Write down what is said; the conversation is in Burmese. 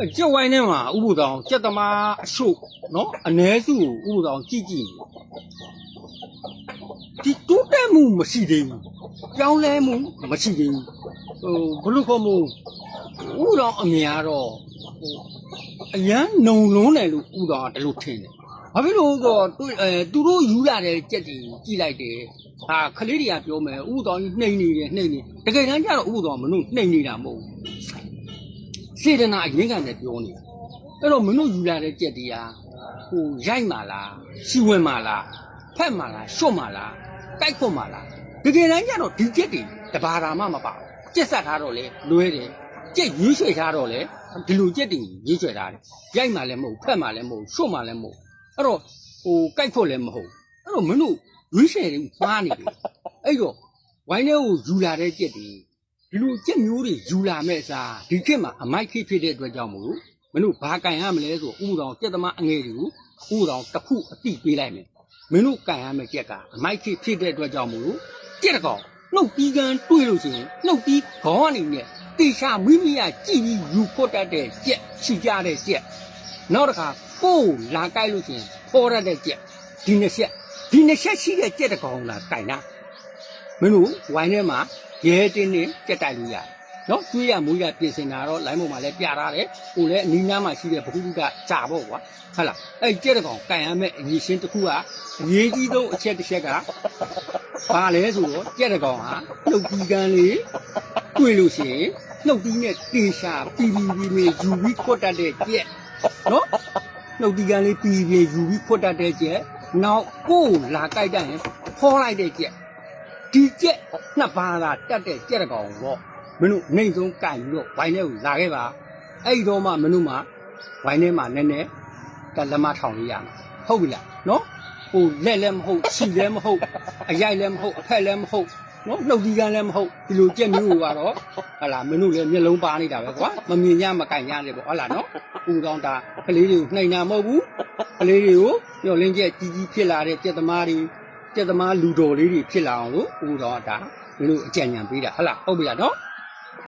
အကျက်ဝိုင်းထဲမှာဥပဒေတော်ကျက်သမားအရှုပ်နော်အ ਨੇ စုကိုဥပဒေတော်ကြည့်ကြည့်ဒီတိုးတက်မှုမရှိသေးဘူးကြောင်းလဲမှုမရှိသေးဘူးဟိုဘလို့ခေါ်မှုဥပဒေတော်အများတော့ဟိုအရန်နုံလုံးတယ်လို့ဥပဒေတော်ကဒီလိုထင်တယ်ဘာဖြစ်လို့လဲဆိုတော့သူအဲသူတို့ယူလာတဲ့ကြက်တွေကြည့်လိုက်တယ်ဟာခလေးတွေကပြောမယ်ဥပဒေတော်ကြီးနှိမ့်နေတယ်နှိမ့်နေတကယ်တမ်းကျတော့ဥပဒေတော်မလို့နှိမ့်နေတာမဟုတ်ဘူး စေတနာအရင်ကလည်းပြောနေတာအဲ့တော့မင်းတို့ယူလာတဲ့ကြက်တရားဟိုရိုက်မာလားစီဝင်မာလားဖက်မာလားရှော့မာလားတိုက်ခွတ်မာလားတကယ်တမ်းကျတော့ဒီကြက်တွေတဘာသာမှမပါဘူးကြက်ဆက်ထားတော့လေလွဲတယ်ကြက်ရွေးချွေထားတော့လေဒီလိုကြက်တွေရွေးချွေထားတယ်ရိုက်မာလည်းမဟုတ်ဖက်မာလည်းမဟုတ်ရှော့မာလည်းမဟုတ်အဲ့တော့ဟိုတိုက်ခွတ်လည်းမဟုတ်အဲ့တော့မင်းတို့ရွေးချယ်တွေမှားနေတယ်အဲ့တော့ဝိုင်းထဲကိုယူလာတဲ့ကြက်တွေ ဒီလိုကြက်မျိုးတွေယူလာမဲ့အစားဒီခေတ်မှာအမိုက်ခေတ်ဖြစ်တဲ့အတွက်ကြောင့်မို့မင်းတို့ဘာကန်ရမလဲဆိုဥပဒေကြက်သမားအငယ်တွေကိုဥပဒေတစ်ခုအတိပေးလိုက်မယ်မင်းတို့ကန်ရမယ့်ကြက်ကအမိုက်ခေတ်ဖြစ်တဲ့အတွက်ကြောင့်မို့ကြက်တကောင်နှုတ်ပြီးကန်တွေးလို့ရှိရင်နှုတ်ပြီးခေါင်းကနေနဲ့တေချာမိမိကကြည်ပြီးယူဖို့တတ်တဲ့ကြက်ချီကြတဲ့ကြက်နောက်တစ်ခါကိုယ်လာကြိုက်လို့ရှိရင်ပေါ်ရတဲ့ကြက်ဒီနှစ်ချက်ဒီနှစ်ချက်ရှိတဲ့ကြက်တကောင်လာကန်တာ မင်းတို့ဝိုင်းထဲမှာရဲတင်းနဲ့ကြက်တိုက်လို့ရတယ်နော်ကျွေးရမွေးရပြင်ဆင်တာတော့လိုင်းပေါ်မှာလည်းပြထားတယ်ဟိုလည်းအနီးနားမှာရှိတဲ့ဘုဟုကကြာပေါ့ကွာဟုတ်လားအဲ့ကြက်တကောင်ကန်ရမယ့်အရေးရှင်းတစ်ခုကအရေးကြီးဆုံးအချက်တစ်ချက်ကဘာလဲဆိုတော့ကြက်တကောင်ဟာနှုတ်တီကန်လေးတွေ့လို့ရှိရင်နှုတ်တီးနဲ့တေရှာပြီးပြီးပြီးပြီးယူပြီးခွတ်တတ်တဲ့ကြက်နော်နှုတ်တီကန်လေးပြီးပြီးယူပြီးခွတ်တတ်တဲ့ကြက်နောက်ကိုယ်လာကြိုက်တတ်ရင်ဖောလိုက်တဲ့ကြက် ဒီကြက်နှစ်ပါးလာတက်တဲ့ကြက်တကောင်ပေါ့မင်းတို့နှိမ့်ဆုံးကြိုင်ပြီးတော့ဝိုင်းထဲကိုလာခဲ့ပါအဲ့ဒီတော့မှမင်းတို့မှဝိုင်းထဲမှာနည်းနည်းကလက်မထောင်လေးရမှာဟုတ်ပြီလားနော်ဟိုလက်လည်းမဟုတ်ခြိလည်းမဟုတ်အရိုက်လည်းမဟုတ်အဖက်လည်းမဟုတ်နော်နှုတ်ဒီကန်းလည်းမဟုတ်ဒီလိုကြက်မျိုးကိုကတော့ဟလာမင်းတို့လည်းမျက်လုံးပါနေတာပဲကွာမမြင်ကြမကင်ကြတယ်ပေါ့ဟုတ်လားနော်ပူကောင်းတာကလေးတွေကိုနှိမ်တာမဟုတ်ဘူးကလေးတွေကိုညှော်လင်းကြက်ကြီးကြီးဖြစ်လာတဲ့ကြက်သမားတွေ ကျက်သမားလူတော်လေးတွေဖြစ်လာအောင်လို့ဦးတော်ဒါမင်းတို့အကြံဉာဏ်ပေးတာဟုတ်လားဟုတ်ပြီလားနော်